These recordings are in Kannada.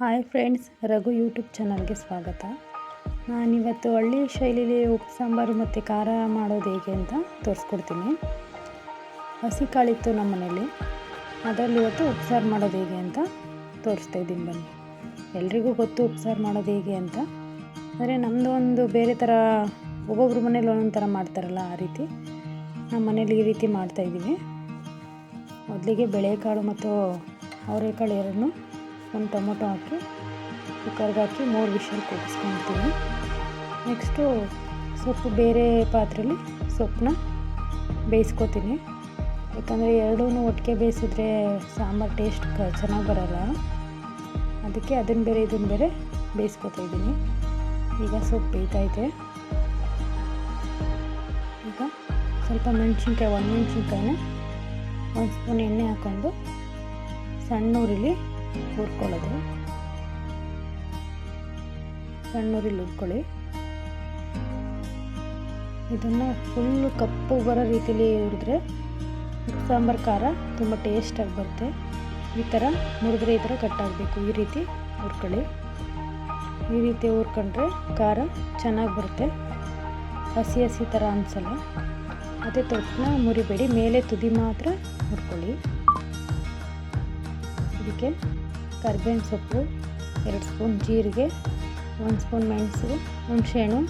ಹಾಯ್ ಫ್ರೆಂಡ್ಸ್, ರಘು ಯೂಟ್ಯೂಬ್ ಚಾನಲ್ಗೆ ಸ್ವಾಗತ. ನಾನಿವತ್ತು ಹಳ್ಳಿ ಶೈಲಿಲಿ ಉಪ್ಪು, ಸಾಂಬಾರು ಮತ್ತು ಖಾರ ಮಾಡೋದು ಹೇಗೆ ಅಂತ ತೋರಿಸ್ಕೊಡ್ತೀನಿ. ಹಸಿ ಕಾಳಿತ್ತು ನಮ್ಮ ಮನೇಲಿ ಅದರಲ್ಲಿ ಇವತ್ತು ಉಪ್ಸಾರು ಮಾಡೋದು ಹೇಗೆ ಅಂತ ತೋರಿಸ್ತಾ ಇದ್ದೀನಿ ಬನ್ನಿ. ಎಲ್ರಿಗೂ ಗೊತ್ತು ಉಪ್ಸಾರು ಮಾಡೋದು ಹೇಗೆ ಅಂತ. ಆದರೆ ನಮ್ಮದು ಒಂದು ಬೇರೆ ಥರ, ಒಬ್ಬೊಬ್ರ ಮನೇಲಿ ಒಂದೊಂದು ಥರ ಮಾಡ್ತಾರಲ್ಲ ಆ ರೀತಿ. ನಮ್ಮ ಮನೇಲಿ ಈ ರೀತಿ ಮಾಡ್ತಾಯಿದ್ದೀವಿ ಮೊದಲಿಗೆ ಬೆಳೆಕಾಳು ಮತ್ತು ಅವರೆಕಾಳು ಎರಡನ್ನೂ ಒಂದು ಟೊಮೊಟೊ ಹಾಕಿ, ಕುಕ್ಕರ್ಗೆ ಹಾಕಿ ಮೂರು ವಿಷಲ್ ಕೂಗಿಸ್ಕೊಳ್ತೀನಿ ನೆಕ್ಸ್ಟು ಸೊಪ್ಪು ಬೇರೆ ಪಾತ್ರೆಯಲ್ಲಿ ಸೊಪ್ಪನ್ನ ಬೇಯಿಸ್ಕೊತೀನಿ. ಯಾಕಂದರೆ ಎರಡೂ ಒಟ್ಟಿಗೆ ಬೇಯಿಸಿದ್ರೆ ಸಾಂಬಾರು ಟೇಸ್ಟ್ ಚೆನ್ನಾಗಿ ಬರಲ್ಲ. ಅದಕ್ಕೆ ಅದನ್ನು ಬೇರೆ ಇದನ್ನು ಬೇರೆ ಬೇಯಿಸ್ಕೊತಾ ಇದ್ದೀನಿ. ಈಗ ಸೊಪ್ಪು ಬೇಯ್ತೈತೆ ಈಗ ಸ್ವಲ್ಪ ಮೆಣಸಿನ್ಕಾಯಿ, ಒಂದು ಮೆಣಸಿನ್ಕಾಯಿನ ಒಂದು ಸ್ಪೂನ್ ಎಣ್ಣೆ ಹಾಕ್ಕೊಂಡು ಸಣ್ಣ ಉರಿಲಿ ಹುರ್ಕೊಳ್ಳೋದು. ಸಣ್ಣೂರಿಲಿ ಹುರ್ಕೊಳ್ಳಿ. ಇದನ್ನು ಫುಲ್ಲು ಕಪ್ಪು ಬರೋ ರೀತಿಲಿ ಹುರಿದ್ರೆ ಸಾಂಬಾರು ಖಾರ ತುಂಬ ಟೇಸ್ಟಾಗಿ ಬರುತ್ತೆ. ಈ ಥರ ಮುರಿದ್ರೆ ಈ ಥರ ಕಟ್ಟಾಗಬೇಕು ಈ ರೀತಿ ಹುರ್ಕೊಳ್ಳಿ. ಈ ರೀತಿ ಹುರ್ಕೊಂಡ್ರೆ ಖಾರ ಚೆನ್ನಾಗಿ ಬರುತ್ತೆ. ಹಸಿ ಹಸಿ ಥರ ಅನಿಸಲ್ಲ. ಅದೇ ತೊಟ್ಟನ್ನ ಮುರಿಬೇಡಿ. ಮೇಲೆ ತುದಿ ಮಾತ್ರ ಹುರ್ಕೊಳ್ಳಿ. ಇದಕ್ಕೆ ಕರ್ಬೇವಿನ ಸೊಪ್ಪು, ಎರಡು ಸ್ಪೂನ್ ಜೀರಿಗೆ, ಒಂದು ಸ್ಪೂನ್ ಮೆಣಸು ಹುಣಸೆಹಣ್ಣು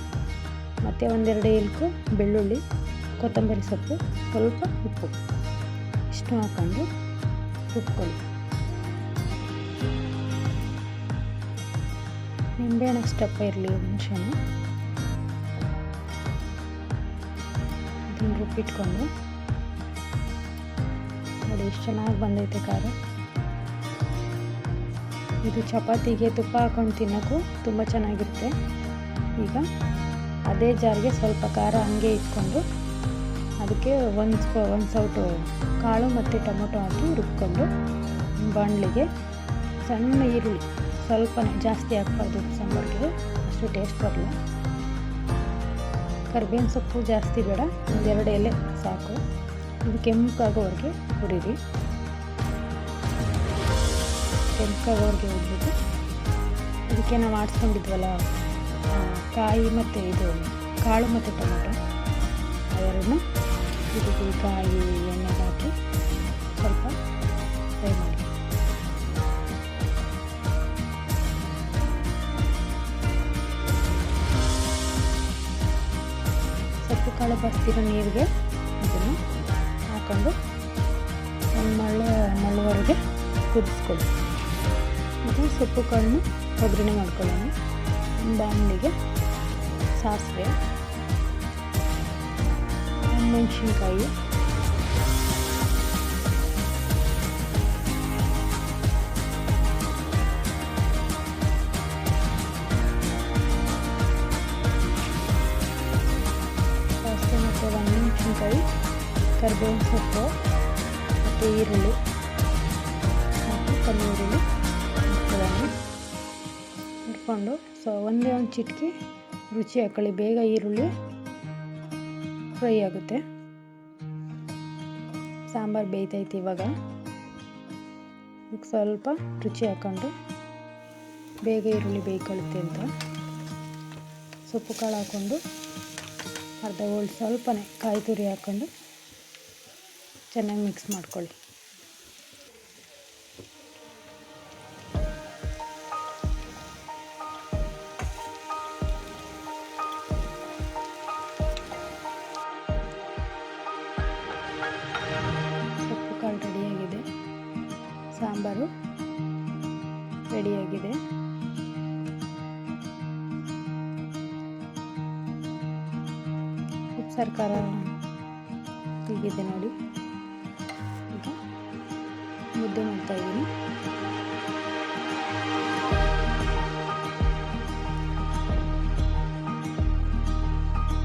ಮತ್ತು ಒಂದೆರಡು ಏಲ್ಕು ಬೆಳ್ಳುಳ್ಳಿ, ಕೊತ್ತಂಬರಿ ಸೊಪ್ಪು, ಸ್ವಲ್ಪ ಉಪ್ಪು. ಇಷ್ಟು ಹಾಕ್ಕೊಂಡು ರುಬ್ಕೊಳ್ಳಿ. ನಿಂಬೆಹಣ್ಣು ಅಷ್ಟಪ್ಪ ಇರಲಿ ಹುಣಸೆಹಣ್ಣು ಇದನ್ನು ರುಬ್ಬಿಟ್ಕೊಂಡು ನೋಡಿ, ಎಷ್ಟು ಚೆನ್ನಾಗಿ ಬಂದೈತೆ ಖಾರ. ಇದು ಚಪಾತಿಗೆ ತುಪ್ಪ ಹಾಕೊಂಡು ತಿನ್ನೋಕ್ಕೂ ತುಂಬ ಚೆನ್ನಾಗಿರುತ್ತೆ. ಈಗ ಅದೇ ಜಾರಿಗೆ ಸ್ವಲ್ಪ ಖಾರ ಹಂಗೆ ಇಟ್ಕೊಂಡು ಅದಕ್ಕೆ ಒಂದು ಸ್ಪ, ಒಂದು ಸೌಟು ಕಾಳು ಮತ್ತು ಟೊಮೊಟೊ ಹಾಕಿ ರುಬ್ಕೊಂಡು ಬಾಣಲಿಗೆ ಸಣ್ಣ ಈರುಳ್ಳಿ ಸ್ವಲ್ಪ ಜಾಸ್ತಿ ಹಾಕ್ಬಾರ್ದು ಸಾಂಬಾರಿಗೆ, ಅಷ್ಟು ಟೇಸ್ಟ್ ಬರಲ್ಲ. ಕರ್ಬೇವಿನ ಸೊಪ್ಪು ಜಾಸ್ತಿ ಬೇಡ, ಒಂದೆರಡು ಎಲೆ ಸಾಕು. ಇದು ಕೆಂಪಾಗೋವರೆಗೆ ಹುರಿರಿ. ಕೆಂಪಾಗೋವರೆಗೆ ಹೋಗ್ಬಿಟ್ಟು ಇದಕ್ಕೆ ನಾವು ಆಡಿಸ್ಕೊಂಡಿದ್ವಲ್ಲ ಕಾಯಿ ಮತ್ತು ಇದು, ಕಾಳು ಮತ್ತು ಟೊಮೆಟೊ. ಅದರನ್ನು ಇದಕ್ಕೆ ಕಾಯಿ ಎಣ್ಣೆ ಹಾಕಿ ಸ್ವಲ್ಪ ಫ್ರೈ ಮಾಡಿ. ಸೊಪ್ಪು ಕಾಳು ಬರ್ತಿರೋ ನೀರಿಗೆ ಅದನ್ನು ಹಾಕೊಂಡು ಒಂದು ಮಳ್ಳ, ಮಳ್ಳವರೆಗೆ ಕುದಿಸ್ಕೊಳ್ಳಿ. ಇದು ಸೊಪ್ಪು ಕಾಳನ್ನ ಒಗ್ಗರಣೆ ಮಾಡ್ಕೊಳ್ಳೋಣ. ಬಾಣಲಿಗೆ ಸಾಸಿವೆ, ಮೆಣಸಿನ್ಕಾಯಿ, ಸಾಸಿವೆ ಮತ್ತು ಒಣಮೆಣಸಿನ್ಕಾಯಿ ಕರಿಬೇವಿನ ಸೊಪ್ಪು, ಮತ್ತು ಈರುಳ್ಳಿ, ಮತ್ತು ಇಟ್ಕೊಳ್ಳೋಣ ಇಟ್ಕೊಂಡು ಸೊ ಒಂದೇ ಒಂದು ಚಿಟಕಿ ರುಚಿ ಹಾಕೊಳ್ಳಿ. ಬೇಗ ಈರುಳ್ಳಿ ಫ್ರೈ ಆಗುತ್ತೆ. ಸಾಂಬಾರು ಬೇಯ್ತೈತೆ ಇವಾಗ. ಈಗ ಸ್ವಲ್ಪ ರುಚಿ ಹಾಕ್ಕೊಂಡು ಬೇಗ ಈರುಳ್ಳಿ ಬೇಯ್ಕೊಳ್ಳುತ್ತೆ ಅಂತ. ಸೊಪ್ಪು ಕಾಳು ಹಾಕ್ಕೊಂಡು ಅರ್ಧ ಹೋಳು ಸ್ವಲ್ಪನೇ ಕಾಯಿ ತುರಿ ಹಾಕ್ಕೊಂಡು ಚೆನ್ನಾಗಿ ಮಿಕ್ಸ್ ಮಾಡ್ಕೊಳ್ಳಿ. ರೆಡಿಯಾಗಿದೆ. ಸರ್ಕಾರ ಹೀಗಿದೆ ನೋಡಿ. ಮುದ್ದೆ ಮಾಡ್ತಾ ಇದ್ದೀನಿ.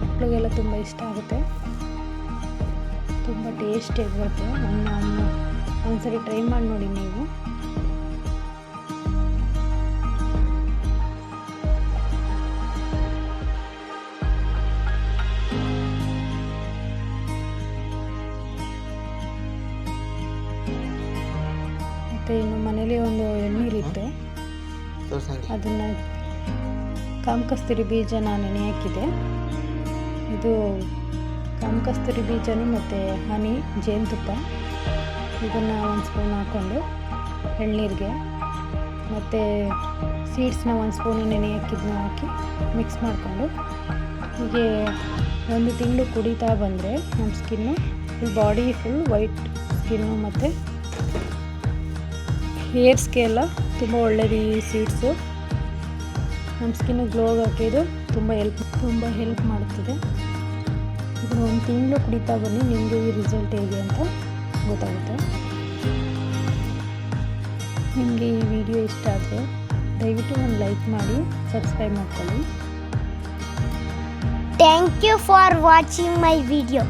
ಮಕ್ಕಳಿಗೆಲ್ಲ ತುಂಬ ಇಷ್ಟ ಆಗುತ್ತೆ. ತುಂಬ ಟೇಸ್ಟಿಯಾಗಿ ಬರುತ್ತೆ ಒಂದು ಒಂದ್ಸರಿ ಟ್ರೈ ಮಾಡಿ ನೋಡಿ ನೀವು. ಮನೇಲಿ ಒಂದು ಎಣ್ಣೀರಿತ್ತು ಅದನ್ನು ಕಾಮಕಸ್ತೂರಿ ಬೀಜ ನೆನೆ ಹಾಕಿದೆ ಇದು ಕಾಮಕಸ್ತೂರಿ ಬೀಜನು ಮತ್ತು ಹನಿ ಜೇನುತುಪ್ಪ ಇದನ್ನು ಒಂದು ಸ್ಪೂನ್ ಹಾಕ್ಕೊಂಡು ಎಳ್ನೀರಿಗೆ ಮತ್ತು ಸೀಡ್ಸ್ನ ಒಂದು ಸ್ಪೂನು ನೆನೆ ಹಾಕಿದ್ನ ಹಾಕಿ ಮಿಕ್ಸ್ ಮಾಡಿಕೊಂಡು ಹೀಗೆ ಒಂದು ತಿಂಗಳು ಕುಡಿತಾ ಬಂದರೆ ನಮ್ಮ skin full body full white skin ಮತ್ತು ಹೇರ್ಸ್ಗೆ ಎಲ್ಲ ತುಂಬ ಒಳ್ಳೆಯದು ಈ ಸೀಡ್ಸು ನಮ್ಮ ಸ್ಕಿನ್ನು ಗ್ಲೋ ಆಗೋಕ್ಕೆ ಇದು ತುಂಬ ಹೆಲ್ಪ್ ತುಂಬ ಹೆಲ್ಪ್ ಮಾಡುತ್ತದೆ ಇದನ್ನು ಒಂದು ತಿಂಗಳು ಕುಡಿತಾ ಬನ್ನಿ, ನಿಮಗೆ ಈ ರಿಸಲ್ಟ್ ಹೇಗೆ ಅಂತ ಗೊತ್ತಾಗುತ್ತೆ. ನಿಮಗೆ ಈ ವಿಡಿಯೋ ಇಷ್ಟ ಆದರೆ ದಯವಿಟ್ಟು ಒಂದು ಲೈಕ್ ಮಾಡಿ ಸಬ್ಸ್ಕ್ರೈಬ್ ಮಾಡ್ಕೊಳ್ಳಿ. Thank you for watching my video.